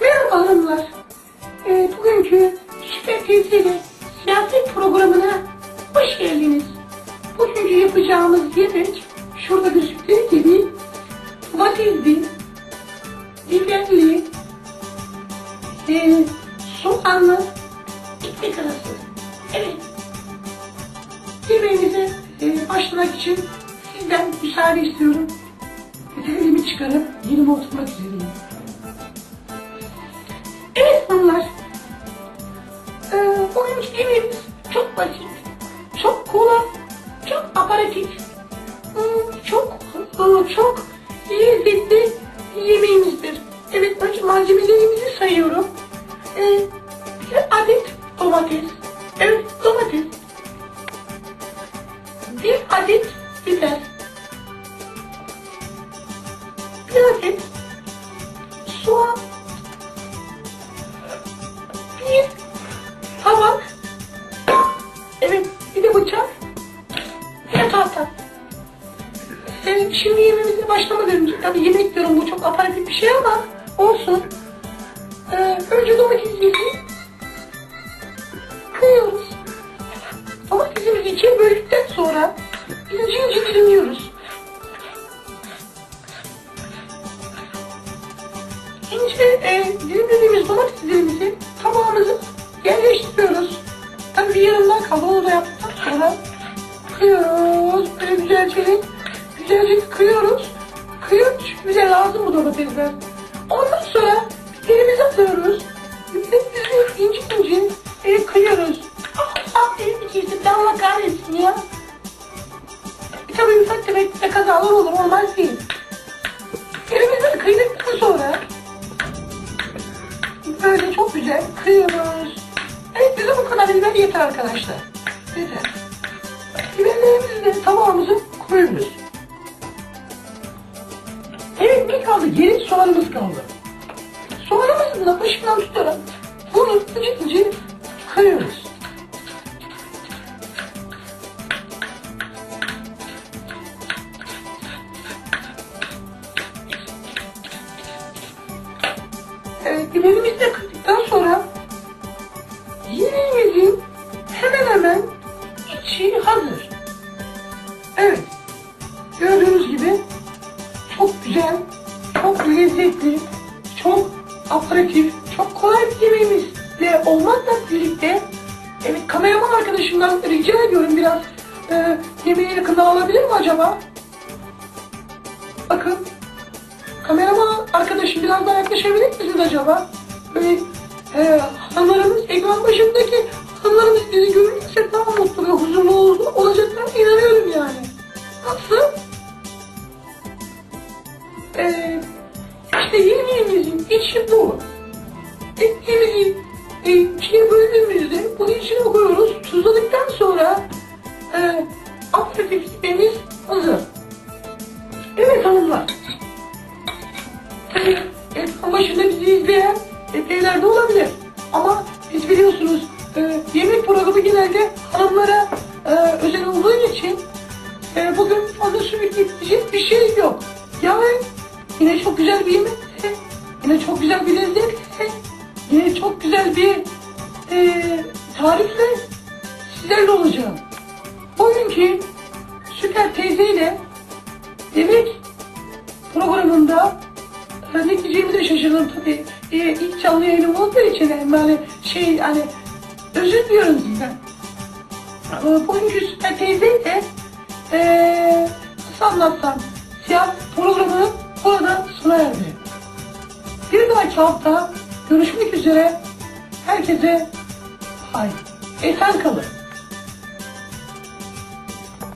Merhaba hanımlar. Ee, bugünkü Süper Teyze'yle siyaset programına hoş geldiniz. Bugünkü yapacağımız yemek şurada gözüktüğü gibi domatesli, biberli, e, soğanlı ekmek arası. Evet. Yemeğimize e, başlamak için sizden müsaade istiyorum. Elimi çıkarıp yerime oturmak üzereyim. Evet hanımlar. Ee, bugünkü yemeğimiz çok basit, çok kolay, çok aparatif, hmm, çok e, çok lezzetli yemeğimizdir. Evet önce malzemelerimizi sayıyorum. Ee, bir adet domates. Evet domates. Bir adet biber. Adet soğan. Bir tabak. Evet, bir de bıçak. Bir de tahta. Ee, şimdi yemeğimize başlamadan önce, tabii yemek diyorum bu çok aparatif bir şey ama olsun. Ee, önce domatesimizi İnce e, dilimlediğimiz domateslerimizi tabağımıza yerleştiriyoruz. Tabii bir yarımdan kaldı onu da yaptıktan sonra kıyıyoruz. Böyle güzelce, güzelce kıyıyoruz. Kıyıyoruz çünkü bize lazım bu domatesler. Ondan sonra biberimizi atıyoruz. Biberimizi ince ince e, kıyıyoruz. Ah, ah elimi kesildi Allah kahretsin ya. E, tabii ufak tefek kazalar olur olmaz değil. Elimizden kıydıktan sonra güzel kıyıyoruz. Evet bize bu kadar biber yeter arkadaşlar. Yeter. Biberlerimizi de tabağımıza koyuyoruz. Evet ne kaldı? Geri soğanımız kaldı. Soğanımızın da başından tutarak bunu ince ince kıyıyoruz. Evet, biberimizi de yemeğimizin hemen hemen içi hazır. Evet, gördüğünüz gibi çok güzel, çok lezzetli, çok aparatif, çok kolay bir yemeğimizle olmakla birlikte evet kameraman arkadaşımdan rica ediyorum biraz e, yemeği yakından alabilir mi acaba? Bakın Kameraman arkadaşım biraz daha yaklaşabilir misiniz acaba? Böyle e, hanımlarımız, ekran başındaki hanımlarımız bizi görürse daha mutlu ve huzurlu ol, olacaklarına inanıyorum biliyorsunuz e, yemek programı genelde hanımlara e, özel olduğu için e, bugün fazla sürükleyecek bir şey yok. Yani yine çok güzel bir yemek, yine çok güzel bir lezzet, yine çok güzel bir e, tarifle sizlerle olacağım. Bugünkü Süper Teyze ile yemek programında ben ne diyeceğimi de şaşırdım tabii. Ee, ilk canlı yayınım olduğu için yani şey hani özür diliyorum sizden. Ee, bugünkü Süper Teyze de ee, nasıl anlatsam siyah programı burada sona erdi. Bir dahaki hafta görüşmek üzere. Herkese hay. Esen kalın.